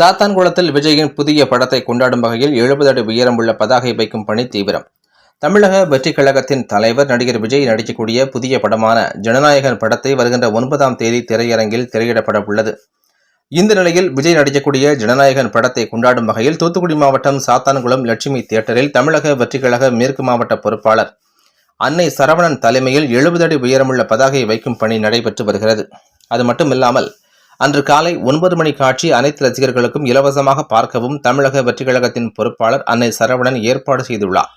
சாத்தான்குளத்தில் விஜயின் புதிய படத்தை கொண்டாடும் வகையில் எழுபது அடி உயரமுள்ள பதாகை வைக்கும் பணி தீவிரம். தமிழக வெற்றிக் கழகத்தின் தலைவர் நடிகர் விஜய் நடிக்கக்கூடிய புதிய படமான ஜனநாயகன் படத்தை வருகின்ற ஒன்பதாம் தேதி திரையரங்கில் திரையிடப்பட உள்ளது. இந்த நிலையில் விஜய் நடிக்கக்கூடிய ஜனநாயகன் படத்தை கொண்டாடும் வகையில் தூத்துக்குடி மாவட்டம் சாத்தான்குளம் லட்சுமி தியேட்டரில் தமிழக வெற்றிக் கழக மேற்கு மாவட்ட பொறுப்பாளர் அன்னை சரவணன் தலைமையில் எழுபது அடி உயரமுள்ள பதாகை வைக்கும் பணி நடைபெற்று வருகிறது. அது மட்டுமில்லாமல் அன்று காலை ஒன்பது மணி காட்சி அனைத்து ரசிகர்களுக்கும் இலவசமாக பார்க்கவும் தமிழக வெற்றிக் கழகத்தின் பொறுப்பாளர் அன்னை சரவணன் ஏற்பாடு செய்துள்ளார்.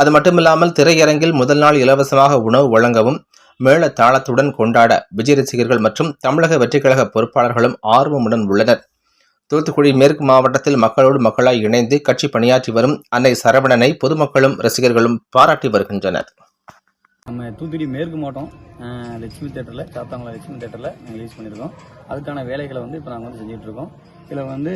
அது மட்டுமில்லாமல் திரையரங்கில் முதல் நாள் இலவசமாக உணவு வழங்கவும் மேள தாளத்துடன் கொண்டாட விஜய் ரசிகர்கள் மற்றும் தமிழக வெற்றிக் கழக பொறுப்பாளர்களும் ஆர்வமுடன் உள்ளனர். தூத்துக்குடி மேற்கு மாவட்டத்தில் மக்களோடு மக்களாய் இணைந்து கட்சி பணியாற்றி வரும் அன்னை சரவணனை பொதுமக்களும் ரசிகர்களும் பாராட்டி வருகின்றனர். நம்ம தூத்துக்குடி மேற்கு மாவட்டம் லட்சுமி தேட்டரில் சாத்தாங்குளம் லட்சுமி தேட்டரில் ரிலீஸ் பண்ணியிருக்கோம் அதுக்கான வேலைகளை வந்து இப்போ நாங்கள் வந்து செஞ்சிகிட்ருக்கோம் இதில் வந்து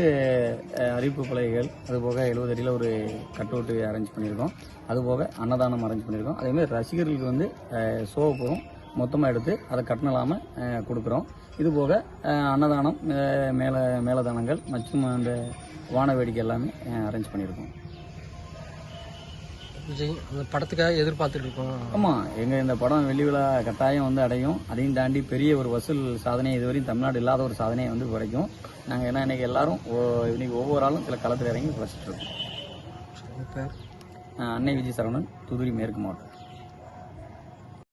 அறிவிப்பு பலகைகள் அதுபோக எழுபது அடியில் ஒரு கட் அவுட்டு அரேஞ்ச் பண்ணியிருக்கோம் அதுபோக அன்னதானம் அரேஞ்ச் பண்ணியிருக்கோம் அதேமாதிரி ரசிகர்களுக்கு வந்து சோப்பும் போகும் மொத்தமாக எடுத்து அதை கட்டணலாமல் கொடுக்குறோம். இதுபோக அன்னதானம் மேலே மேலதானங்கள் மற்றும் அந்த வான வேடிக்கை எல்லாமே அரேஞ்ச் பண்ணியிருக்கோம் விஜய் அந்த படத்துக்காக எதிர்பார்த்துட்டு இருக்கோம். ஆமாம் எங்கள் இந்த படம் வெள்ளி விழா கட்டாயம் வந்து அடையும். அதையும் தாண்டி பெரிய ஒரு வசூல் சாதனை இதுவரையும் தமிழ்நாடு இல்லாத ஒரு சாதனையை வந்து குறைக்கும் நாங்கள் என்ன இன்னைக்கு எல்லாரும் இன்னைக்கு ஒவ்வொரு ஆளும் சில களத்தில் இறங்கி வசிட்டு இருக்கோம். அன்னை விஜய் சரவணன் தூத்துக்குடி மேற்கு மாவட்டம்.